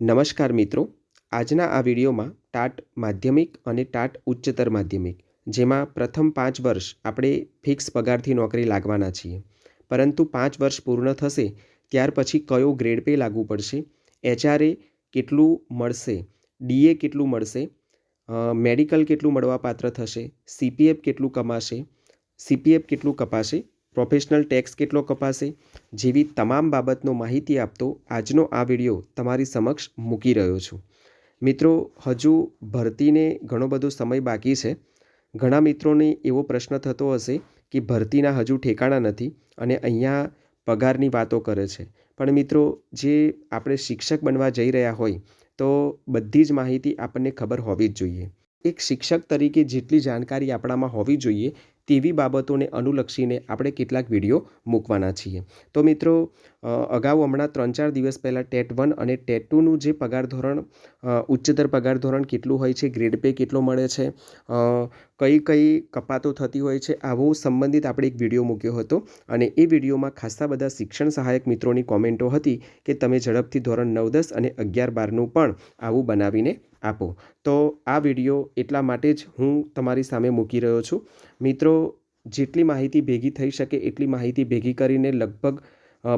નમસ્કાર મિત્રો. આજના આ વિડીયોમાં ટાટ માધ્યમિક અને ટાટ ઉચ્ચતર માધ્યમિક, જેમાં પ્રથમ પાંચ વર્ષ આપણે ફિક્સ પગારથી નોકરી લાગવાના છીએ. પરંતુ પાંચ વર્ષ પૂર્ણ થશે, ત્યાર પછી કયો ગ્રેડ પે લાગુ પડશે? એચઆરએ કેટલું મળશે? ડીએ કેટલું મળશે? મેડિકલ કેટલું મળવાપાત્ર થશે? સીપીએફ કેટલું કમાશે? સીપીએફ કેટલું કપાશે? પ્રોફેશનલ ટેક્સ કેટલો કપાશે? જેવી તમામ બાબતનો માહિતી આપતો આજનો આ વીડિયો તમારી સમક્ષ મૂકી રહ્યો છું. મિત્રો, હજુ ભરતીને ઘણો બધો સમય બાકી છે. ઘણા મિત્રોને એવો પ્રશ્ન થતો હશે કે ભરતીના હજુ ઠેકાણા નથી અને અહીંયા પગારની વાતો કરે છે. પણ મિત્રો, જે આપણે શિક્ષક બનવા જઈ રહ્યા હોય, તો બધી જ માહિતી આપણને ખબર હોવી જ જોઈએ. એક શિક્ષક તરીકે જેટલી જાણકારી આપણામાં હોવી જોઈએ તેવી બાબતોને અનુલક્ષીને આપણે કેટલાક વીડિયો મૂકવાના છીએ. તો મિત્રો અગાઉ હમણાં ત્રણ ચાર દિવસ પહેલાં ટેટ વન અને ટેટ ટુનું જે પગાર ધોરણ ઉચ્ચતર પગાર ધોરણ કેટલું હોય છે, ગ્રેડ પે કેટલો મળે છે કઈ કઈ કપાતો થતી હોય છે, આવો સંબંધિત આપણે એક વીડિયો મૂક્યો હતો. અને એ વિડીયોમાં ખાસા બધા શિક્ષણ સહાયક મિત્રોની કોમેન્ટો હતી કે તમે ઝડપથી ધોરણ નવ, દસ અને અગિયાર બારનું પણ આવું બનાવીને આપો. તો આ વીડિયો એટલા માટે જ હું તમારી સામે મૂકી રહ્યો છું. મિત્રો, જેટલી માહિતી ભેગી થઈ શકે એટલી માહિતી ભેગી કરીને લગભગ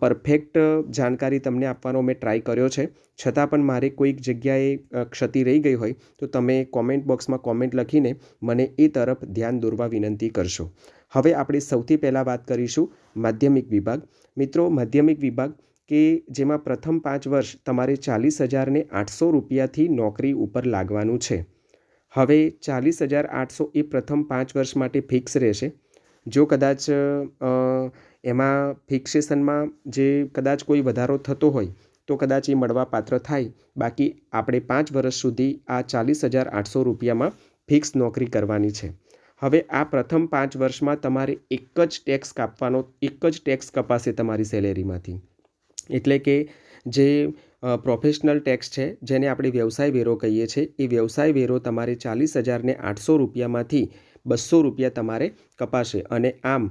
પરફેક્ટ જાણકારી તમને આપવાનો મેં ટ્રાય કર્યો છે. છતાં પણ મારે કોઈક જગ્યાએ ક્ષતિ રહી ગઈ હોય, તો તમે કોમેન્ટ બોક્સમાં કોમેન્ટ લખીને મને એ તરફ ધ્યાન દોરવા વિનંતી કરશો. હવે આપણે સૌથી પહેલાં વાત કરીશું માધ્યમિક વિભાગ. મિત્રો, માધ્યમિક વિભાગ કે જેમાં પ્રથમ પાંચ વર્ષ તમારે ચાલીસ હજારને આઠસો રૂપિયાથી નોકરી ઉપર લાગવાનું છે. હવે ચાલીસ હજાર આઠસો એ પ્રથમ પાંચ વર્ષ માટે ફિક્સ રહેશે. જો કદાચ એમાં ફિક્સેશનમાં જે કદાચ કોઈ વધારો થતો હોય, તો કદાચ એ મળવા પાત્ર થાય. બાકી આપણે પાંચ વર્ષ સુધી આ ચાલીસ હજાર આઠસો રૂપિયામાં ફિક્સ નોકરી કરવાની છે. હવે આ પ્રથમ પાંચ વર્ષમાં તમારે એક જ ટેક્સ કાપવાનો, એક જ ટેક્સ કપાશે તમારી સેલેરીમાંથી. એટલે કે જે પ્રોફેશનલ ટેક્સ છે, જેને આપણે વ્યવસાય વેરો કહીએ છીએ. એ વ્યવસાય વેરો તમારે ચાલીસ હજારને આઠસો રૂપિયામાંથી બસો રૂપિયા તમારે કપાશે. અને આમ,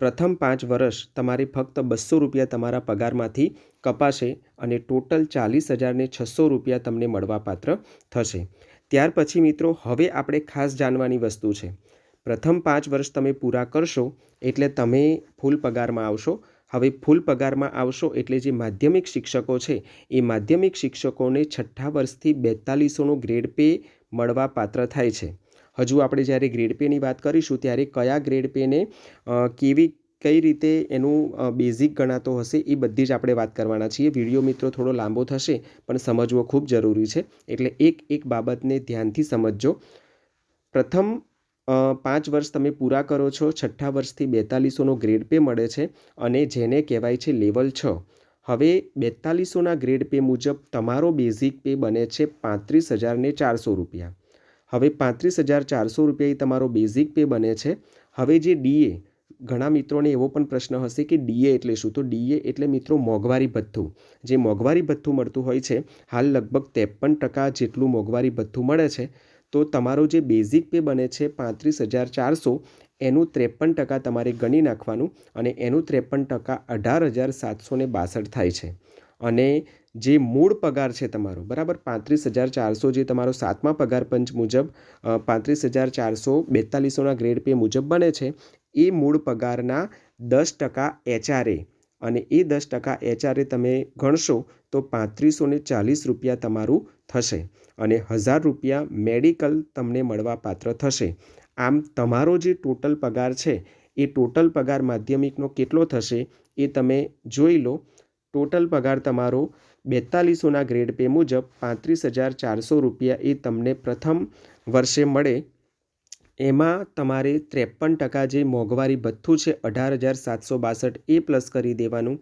પ્રથમ પાંચ વર્ષ તમારે ફક્ત બસો રૂપિયા તમારા પગારમાંથી કપાશે અને ટોટલ ચાલીસ હજારને છસો રૂપિયા તમને મળવાપાત્ર થશે. ત્યાર પછી મિત્રો, હવે આપણે ખાસ જાણવાની વસ્તુ છે. પ્રથમ પાંચ વર્ષ તમે પૂરા કરશો એટલે તમે ફૂલ પગારમાં આવશો. હવે ફૂલ પગારમાં આવશો એટલે જે માધ્યમિક શિક્ષકો છે, એ માધ્યમિક શિક્ષકોને છઠ્ઠા વર્ષથી બેતાલીસોનો ગ્રેડ પે મળવા પાત્ર થાય છે. હજુ આપણે જ્યારે ગ્રેડ પેની વાત કરીશું, ત્યારે કયા ગ્રેડ પેને કેવી, કઈ રીતે એનું બેઝિક ગણાતો હશે એ બધી જ આપણે વાત કરવાના છીએ. વીડિયો મિત્રો થોડો લાંબો થશે, પણ સમજવો ખૂબ જરૂરી છે. એટલે એક એક બાબતને ધ્યાનથી સમજજો. પ્રથમ પાંચ વર્ષ તમે પૂરા કરો છો, છઠ્ઠા વર્ષથી બેતાલીસોનો ગ્રેડ પે મળે છે અને જેને કહેવાય છે લેવલ છ. હવે બેતાલીસોના ગ્રેડ પે મુજબ તમારો બેઝિક પે બને છે પાંત્રીસ હજારને ચારસો રૂપિયા. હવે પાંત્રીસ હજાર ચારસો રૂપિયા એ તમારો બેઝિક પે બને છે. હવે જે ડીએ ઘણા મિત્રોને એવો પણ પ્રશ્ન હશે કે ડીએ એટલે શું? તો ડીએ એટલે મિત્રો મોંઘવારી ભથ્થું. જે મોંઘવારી ભથ્થું મળતું હોય છે, હાલ લગભગ ત્રેપન ટકા જેટલું મોંઘવારી ભથ્થું મળે છે. તો તમારો જે બેઝિક પે બને છે પાંત્રીસ હજાર ચારસો, એનું ત્રેપન ટકા તમારે ગણી નાખવાનું અને એનું ત્રેપન ટકા અઢાર હજાર સાતસો બાસઠ થાય છે. અને જે મૂળ પગાર છે તમારો, બરાબર? પાંત્રીસ હજાર ચારસો જે તમારો સાતમા પગાર પંચ મુજબ પાંત્રીસ હજાર ચારસો બેતાલીસોના ગ્રેડ પે મુજબ બને છે. એ મૂળ પગારના દસ ટકા એચઆરએ અને એ દસ ટકા એચઆરએ તમે ગણશો તો પાંત્રીસો ને ચાલીસ રૂપિયા તમારું થશે અને હજાર રૂપિયા મેડિકલ તમને મળવા પાત્ર થશે. આમ તમારો જે ટોટલ પગાર છે, એ ટોટલ પગાર માધ્યમિકનો કેટલો થશે એ તમે જોઈ લો. ટોટલ પગાર તમારો બેતાલીસોના ગ્રેડ પે મુજબ પાંત્રીસ હજાર ચારસો રૂપિયા એ તમને પ્રથમ વર્ષે મળે એમાં તમારે ત્રેપન ટકા જે મોંઘવારી ભથ્થું છે, અઢાર હજાર સાતસો બાસઠ એ પ્લસ કરી દેવાનું.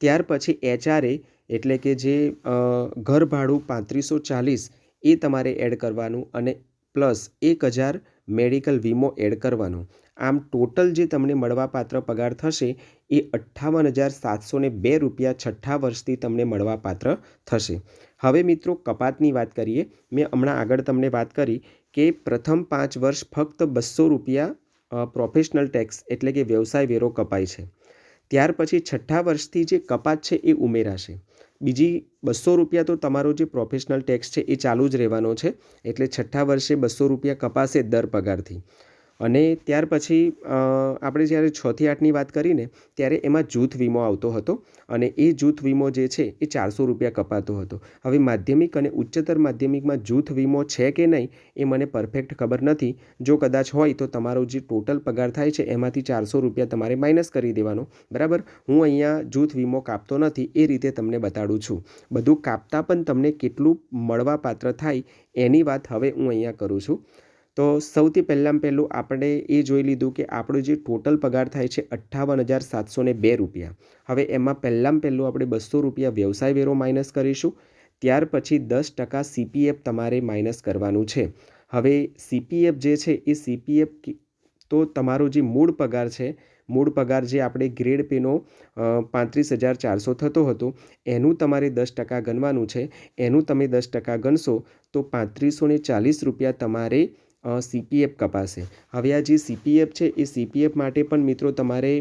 ત્યાર પછી એચઆરએ, એટલે કે જે ઘર ભાડું પાંત્રીસો ચાલીસ એ તમારે એડ કરવાનું અને પ્લસ એક હજાર મેડિકલ વીમો એડ કરવાનો. આમ ટોટલ જે તમને મળવાપાત્ર પગાર થશે એ અઠ્ઠાવન હજાર સાતસો ને બે રૂપિયા છઠ્ઠા વર્ષથી તમને મળવાપાત્ર થશે. હવે મિત્રો કપાતની વાત કરીએ, મેં હમણાં આગળ તમને વાત કરી કે પ્રથમ પાંચ વર્ષ ફક્ત બસો રૂપિયા પ્રોફેશનલ ટેક્સ એટલે કે વ્યવસાય વેરો કપાય છે. ત્યાર પછી છઠ્ઠા વર્ષથી જે કપાત છે એ ઉમેરાશે. બીજી બસો રૂપિયા તો તમારો જે પ્રોફેશનલ ટેક્સ છે એ ચાલુ જ રહેવાનો છે, એટલે છઠ્ઠા વર્ષે બસો રૂપિયા કપાશે દર પગારથી. અને ત્યાર પછી આપણે જ્યારે છથી આઠની વાત કરીને, ત્યારે એમાં જૂથ વીમો આવતો હતો અને એ જૂથ વીમો જે છે, એ ચારસો રૂપિયા કપાતો હતો. હવે માધ્યમિક અને ઉચ્ચતર માધ્યમિકમાં જૂથ વીમો છે કે નહીં, એ મને પરફેક્ટ ખબર નથી. જો કદાચ હોય તો તમારો જે ટોટલ પગાર થાય છે, એમાંથી ચારસો રૂપિયા તમારે માઇનસ કરી દેવાનો. બરાબર? હું અહીંયા જૂથ વીમો કાપતો નથી, એ રીતે તમને બતાડું છું. બધું કાપતા પણ તમને કેટલું મળવાપાત્ર થાય, એની વાત હવે હું અહીંયા કરું છું. તો સૌથી પહેલાં પહેલું આપણે એ જોઈ લીધું કે આપણો જે ટોટલ પગાર થાય છે અઠ્ઠાવન હજાર સાતસો બે રૂપિયા. હવે એમાં પહેલાં પહેલું આપણે બસો રૂપિયા વ્યવસાય વેરો માઇનસ કરીશું. ત્યાર પછી દસ ટકા સીપીએફ તમારે માઇનસ કરવાનું છે. હવે સીપીએફ જે છે એ સીપીએફ તો તમારો જે મૂળ પગાર છે, મૂળ પગાર જે આપણે ગ્રેડ પેનો પાંત્રીસ હજાર ચારસો થતો હતો, એનું તમારે દસ ટકા ગણવાનું છે. એનું તમે દસ ટકા ગણશો તો પાંત્રીસો ચાલીસ રૂપિયા તમારે સીપીએફ કપાશે. હવે આ જે સીપીએફ છે, એ સીપીએફ માટે પણ મિત્રો તમારે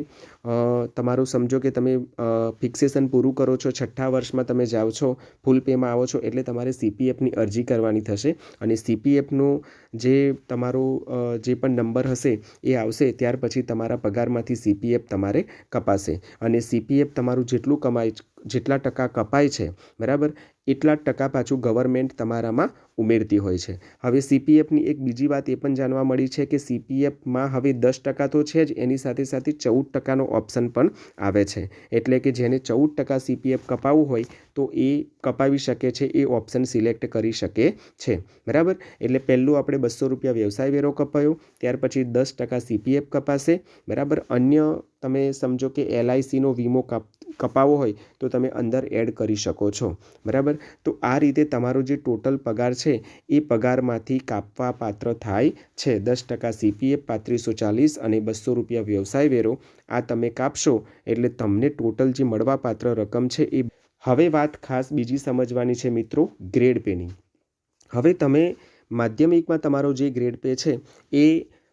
તમારું સમજો કે તમે ફિક્સેશન પૂરું કરો છો, છઠ્ઠા વર્ષમાં તમે જાઓ છો ફૂલ પેમાં આવો છો, એટલે તમારે સીપીએફની અરજી કરવાની થશે. અને સીપીએફનું જે તમારો જે પણ નંબર હશે, એ આવશે, ત્યાર પછી તમારા પગારમાંથી સીપીએફ તમારે કપાશે. અને સીપીએફ તમારું જેટલું કમાય જેટલા ટકા કપાય છે, બરાબર? એટલા ટકા પાછું ગવર્મેન્ટ તમારામાં ઉમેરતી હોય છે. હવે સીપીએફની એક બીજી વાત એ પણ જાણવા મળી છે કે સીપીએફમાં હવે દસ ટકા તો છે જ, એની સાથે સાથે ચૌદ ટકાનો ઓપ્શન પણ આવે છે. એટલે કે જેને ચૌદ ટકા સીપીએફ કપાવવું હોય તો એ કપાવી શકે છે, એ ઓપ્શન સિલેક્ટ કરી શકે છે. બરાબર? એટલે પહેલું આપણે બસો રૂપિયા વ્યવસાય વેરો કપાયો, ત્યાર પછી દસ ટકા સીપીએફ કપાશે. બરાબર? અન્ય તમે સમજો કે એલઆઈસીનો વીમો કપાવવો હોય, તો તમે અંદર એડ કરી શકો છો. બરાબર? તો આ રીતે તમારો જે ટોટલ પગાર છે, એ પગારમાંથી કાપવા પાત્ર થાય છે. દસ ટકા સીપીએફ પાંત્રીસો ચાલીસ અને બસો રૂપિયા વ્યવસાય વેરો આ તમે કાપશો, એટલે તમને ટોટલ જે મળવાપાત્ર રકમ છે, એ હવે વાત ખાસ બીજી સમજવાની છે મિત્રો ગ્રેડ પેની હવે તમે માધ્યમિકમાં તમારો જે ગ્રેડ પે છે, એ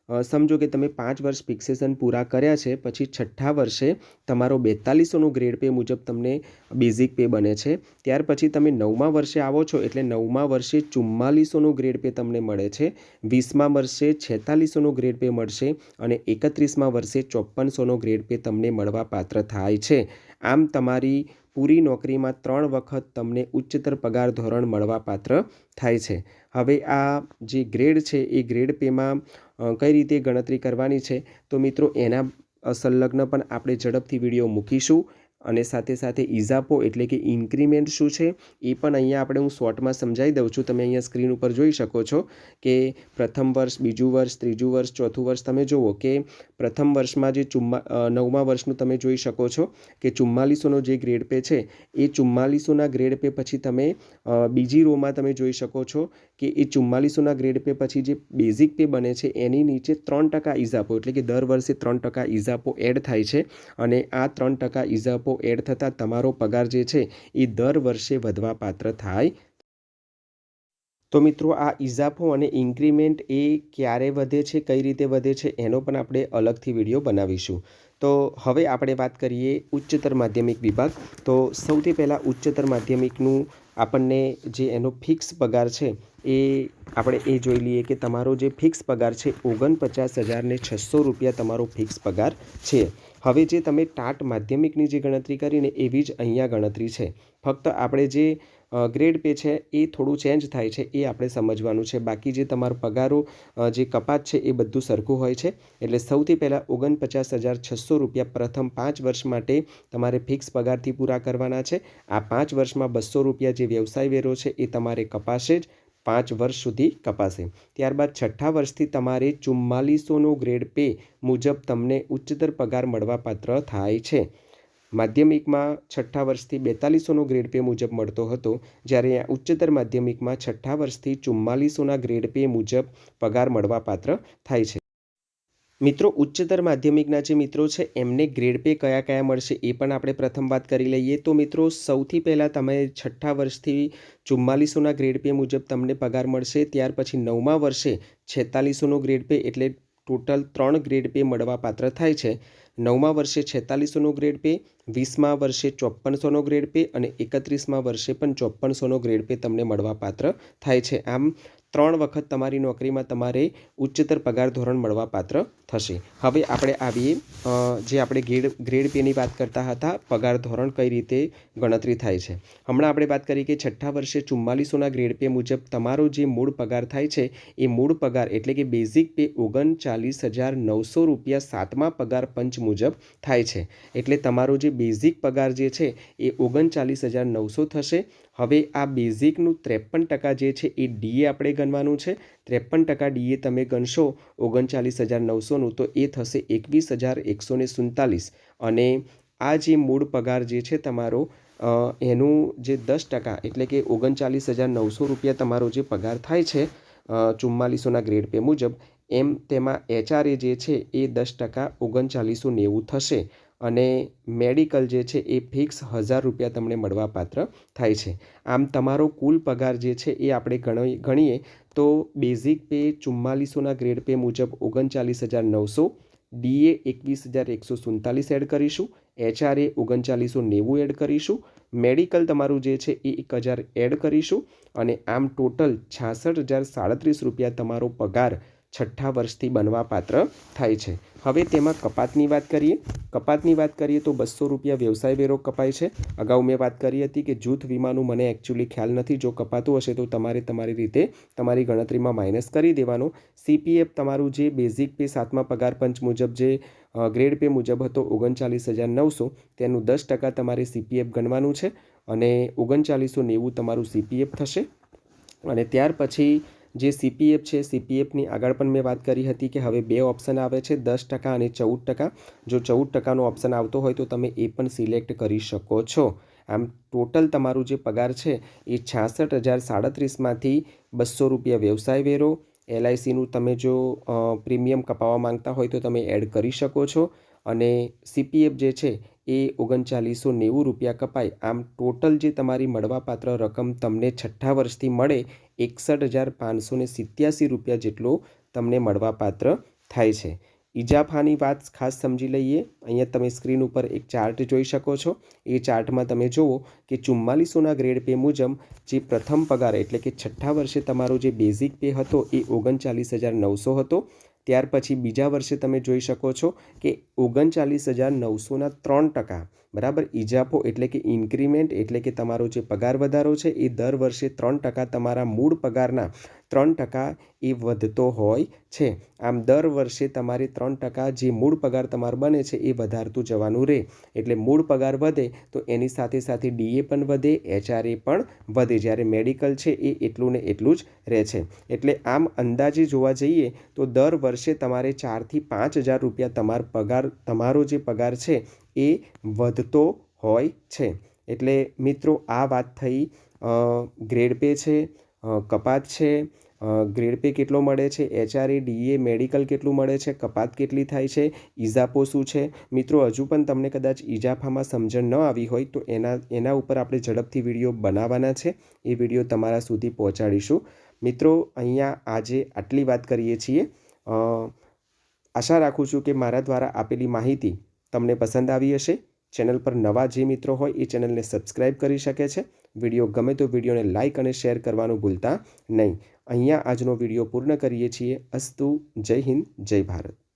સમજો કે તમે પાંચ વર્ષ ફિક્સેશન પૂરા કર્યા છે, પછી છઠ્ઠા વર્ષે તમારો બેતાલીસોનો ગ્રેડ પે મુજબ તમને બેઝિક પે બને છે. ત્યાર પછી તમે નવમા વર્ષે આવો છો, એટલે નવમા વર્ષે ચુમ્માલીસોનો ગ્રેડ પે તમને મળે છે, વીસમા વર્ષે છેતાલીસોનો ગ્રેડ પે મળશે અને એકત્રીસમા વર્ષે ચોપ્પનસોનો ગ્રેડ પે તમને મળવા પાત્ર થાય છે. આમ તમારી પૂરી નોકરીમાં ત્રણ વખત તમને ઉચ્ચતર પગાર ધોરણ મળવાપાત્ર થાય છે. હવે આ જે ગ્રેડ છે, એ ગ્રેડ પેમાં કઈ રીતે ગણતરી કરવાની છે? તો મિત્રો, એના સંલગ્ન પણ આપણે ઝડપથી વીડિયો મૂકીશું. અને સાથે સાથે ઇઝાપો એટલે કે ઇન્ક્રીમેન્ટ શું છે, એ પણ અહીંયા આપણે હું શોર્ટમાં સમજાવી દઉં છું. તમે અહીંયા સ્ક્રીન ઉપર જોઈ શકો છો કે પ્રથમ વર્ષ, બીજું વર્ષ, ત્રીજું વર્ષ, ચોથું વર્ષ તમે જુઓ કે પ્રથમ વર્ષમાં જે ચુમ્મા નવમા વર્ષનું તમે જોઈ શકો છો કે ચુમ્માલીસોનો જે ગ્રેડ પે છે, એ ચુમ્માલીસોના ગ્રેડ પે પછી તમે બીજી રોમાં તમે જોઈ શકો છો કે એ ચુમ્માલીસોના ગ્રેડ પે પછી જે બેઝિક પે બને છે, એની નીચે ત્રણ ટકા ઇઝાપો એટલે કે દર વર્ષે ત્રણ ટકા ઇઝાપો એડ થાય છે અને આ ત્રણ ટકા ઇઝાપો એડ થતાં તમારો પગાર જે છે એ દર વર્ષે વધવા પાત્ર થાય. તો મિત્રો, આ ઇઝાફો અને ઇન્ક્રીમેન્ટ એ ક્યારે વધે છે, કઈ રીતે વધે છે, એનો પણ આપણે અલગથી વીડિયો બનાવીશું. તો હવે આપણે વાત કરીએ ઉચ્ચતર માધ્યમિક વિભાગ. તો સૌથી પહેલાં ઉચ્ચતર માધ્યમિકનું આપણને જે એનો ફિક્સ પગાર છે એ આપણે એ જોઈ લઈએ કે તમારો જે ફિક્સ પગાર છે ઓગણપચાસ હજારને છસો રૂપિયા તમારો ફિક્સ પગાર છે. હવે જે તમે ટાટ માધ્યમિકની જે ગણતરી કરીને એવી જ અહીંયા ગણતરી છે. ફક્ત આપણે જે ગ્રેડ પે છે એ થોડું ચેન્જ થાય છે એ આપણે સમજવાનું છે. બાકી જે તમારો પગારો જે કપાત છે એ બધું સરખું હોય છે. એટલે સૌથી પહેલાં ઓગણપચાસ હજાર છસો રૂપિયા પ્રથમ પાંચ વર્ષ માટે તમારે ફિક્સ પગારથી પૂરા કરવાના છે. આ પાંચ વર્ષમાં બસો રૂપિયા જે વ્યવસાય વેરો છે એ તમારે કપાશે જ. પાંચ વર્ષ સુધી કપાશે. ત્યારબાદ છઠ્ઠા વર્ષથી તમારે ચુમ્માલીસોનો ગ્રેડ પે મુજબ તમને ઉચ્ચતર પગાર મળવાપાત્ર થાય છે. માધ્યમિકમાં છઠ્ઠા વર્ષથી બેતાલીસોનો ગ્રેડ પે મુજબ મળતો હતો. જ્યારે ઉચ્ચતર માધ્યમિકમાં છઠ્ઠા વર્ષથી ચુમ્માલીસોના ગ્રેડ પે મુજબ પગાર મળવાપાત્ર થાય છે. મિત્રો, ઉચ્ચતર માધ્યમિકના જે મિત્રો છે, એમને ગ્રેડ પે કયા કયા મળશે એ પણ આપણે પ્રથમ વાત કરી લઈએ. તો મિત્રો, સૌથી પહેલાં તમે છઠ્ઠા વર્ષથી ચુમ્માલીસોના ગ્રેડ પે મુજબ તમને પગાર મળશે. ત્યાર પછી નવમા વર્ષે છેતાલીસોનો ગ્રેડ પે એટલે ટોટલ ત્રણ ગ્રેડ પે મળવા પાત્ર થાય છે. નવમા વર્ષે છેતાલીસોનો ગ્રેડ પે વીસમા વર્ષે ચોપ્પનસોનો ગ્રેડ પે અને એકત્રીસમાં વર્ષે પણ ચોપ્પનસોનો ગ્રેડ પે તમને મળવાપાત્ર થાય છે. આમ, ત્રણ વખત તમારી નોકરીમાં તમારે ઉચ્ચતર પગાર ધોરણ મળવાપાત્ર થશે. હવે આપણે આવીએ જે આપણે ગ્રેડ ગ્રેડ પેની વાત કરતા હતા, પગાર ધોરણ કઈ રીતે ગણતરી થાય છે. હમણાં આપણે વાત કરી કે છઠ્ઠા વર્ષે ચુમ્માલીસોના ગ્રેડ પે મુજબ તમારો જે મૂળ પગાર થાય છે, એ મૂળ પગાર એટલે કે બેઝિક પે ઓગણચાલીસ હજાર નવસો રૂપિયા સાતમા પગાર પંચ મુજબ થાય છે. એટલે તમારો જે બેઝિક પગાર જે છે એ ઓગણચાલીસ હજાર નવસો થશે. હવે આ બેઝિકનું ત્રેપન ટકા જે છે એ ડીએ આપણે ગણવાનું છે. ત્રેપન ટકા ડીએ તમે ગણશો ઓગણચાલીસ હજાર નવસોનું તો એ થશે એકવીસ હજાર એકસો સુડતાલીસ. અને આ જે મૂળ પગાર જે છે તમારો એનું જે દસ ટકા એટલે કે ઓગણચાલીસ હજાર નવસો રૂપિયા તમારો જે પગાર થાય છે ચુમ્માલીસોના ગ્રેડ પે મુજબ, એમ તેમાં એચઆરએ જે છે એ દસ ટકા ઓગણચાલીસો નેવું થશે. અને મેડિકલ જે છે એ ફિક્સ હજાર રૂપિયા તમને મળવાપાત્ર થાય છે. આમ તમારો કુલ પગાર જે છે એ આપણે ગણી ગણીએ તો બેઝિક પે ચુમ્માલીસોના ગ્રેડ પે મુજબ ઓગણચાલીસ હજાર નવસો, ડીએ એકવીસ હજાર એકસો સુડતાલીસ એડ કરીશું, એચઆરએ ઓગણચાલીસો નેવું એડ કરીશું, મેડિકલ તમારું જે છે એ એક હજાર એડ કરીશું અને આમ ટોટલ છાસઠ હજાર સાડત્રીસ રૂપિયા તમારો પગાર છઠ્ઠા વર્ષથી બનવા પાત્ર થાય છે. હવે તેમાં કપાતની વાત કરીએ. કપાતની વાત કરીએ તો બસો રૂપિયા વ્યવસાય વેરો કપાય છે. અગાઉ મેં વાત કરી હતી કે જૂથ વીમાનું મને એકચ્યુઅલી ખ્યાલ નથી. જો કપાતું હશે તો તમારે તમારી રીતે તમારી ગણતરીમાં માઇનસ કરી દેવાનો. સીપીએફ તમારું જે બેઝિક પે સાતમા પગાર પંચ મુજબ જે ગ્રેડ પે મુજબ હતો ઓગણચાલીસ હજાર નવસો, તેનું દસ ટકા તમારે સીપીએફ ગણવાનું છે અને ઓગણચાલીસો નેવું તમારું સીપીએફ થશે. અને ત્યાર પછી જે સીપીએફ છે સીપીએફની આગળ પણ મેં વાત કરી હતી કે હવે બે ઓપ્શન આવે છે, દસ ટકા અને ચૌદ ટકા. જો ચૌદ ટકાનો ઓપ્શન આવતો હોય તો તમે એ પણ સિલેક્ટ કરી શકો છો. આમ ટોટલ તમારું જે પગાર છે એ છાસઠ હજાર સાડત્રીસમાંથી બસો રૂપિયા વ્યવસાય વેરો. એલઆઈસીનું તમે જો પ્રીમિયમ કપાવવા માંગતા હોય તો તમે એડ કરી શકો છો. અને સીપીએફ જે છે એ ઓગણચાલીસો નેવું રૂપિયા કપાય. આમ ટોટલ જે તમારી મળવાપાત્ર રકમ તમને છઠ્ઠા વર્ષથી મળે, એકસઠ હજાર પાંચસો ને સિત્યાસી રૂપિયા જેટલો તમને મળવાપાત્ર થાય છે. ઇજાફાની વાત ખાસ સમજી લઈએ. અહીંયા તમે સ્ક્રીન ઉપર એક ચાર્ટ જોઈ શકો છો. એ ચાર્ટમાં તમે જુઓ કે ચુમ્માલીસોના ગ્રેડ પે મુજબ જે પ્રથમ પગાર એટલે કે છઠ્ઠા વર્ષે તમારો જે બેઝિક પે હતો એ ઓગણચાલીસ હજાર નવસો હતો. ત્યાર પછી બીજા વર્ષે તમે જોઈ શકો છો કે ઓગણચાલીસ હજાર નવસોના ત્રણ ટકા, બરાબર? ઇજાફો એટલે કે ઇન્ક્રીમેન્ટ, એટલે કે તમારો જે પગાર વધારો છે એ દર વર્ષે ત્રણ ટકા તમારા મૂળ પગારના ત્રણ ટકા એ વધતો હોય છે. આમ દર વર્ષે તમારે ત્રણ ટકા જે મૂળ પગાર તમારો બને છે એ વધારતું જવાનું રહે એટલે મૂળ પગાર વધે તો એની સાથે સાથે ડીએ પણ વધે એચઆરએ પણ વધે. જ્યારે મેડિકલ છે એ એટલું ને એટલું જ રહે છે. એટલે આમ અંદાજે જોવા જઈએ તો દર વર્ષે તમારે ચારથી પાંચ હજાર રૂપિયા તમારો પગાર, તમારો જે પગાર છે એ વધતો હોય છે. એટલે મિત્રો આ વાત થઈ ગ્રેડ પે છે કપાત છે. ગ્રેડ પે કેટલો મળે છે? એચઆરએ, ડીએ, મેડિકલ કેટલું મળે છે? કપાત કેટલી થાય છે? ઇજાપો શું છે? મિત્રો, હજુ પણ તમને કદાચ ઇજાફામાં સમજણ ન આવી હોય તો એના એના ઉપર આપણે ઝડપથી વીડિયો બનાવવાના છે. એ વીડિયો તમારા સુધી પહોંચાડીશું. મિત્રો, અહીંયા આજે આટલી વાત કરીએ છીએ. આશા રાખું છું કે મારા દ્વારા આપેલી માહિતી તમને પસંદ આવી હશે. ચેનલ પર નવા જે મિત્રો હોય એ ચેનલને સબસ્ક્રાઈબ કરી શકે છે. વીડિયો ગમે તો વિડીયોને લાઇક અને શેર કરવાનું ભૂલતા નહીં. અહીંયા આજનો વીડિયો પૂર્ણ કરીએ છીએ. અસ્તુ, જય હિન્દ, જય ભારત.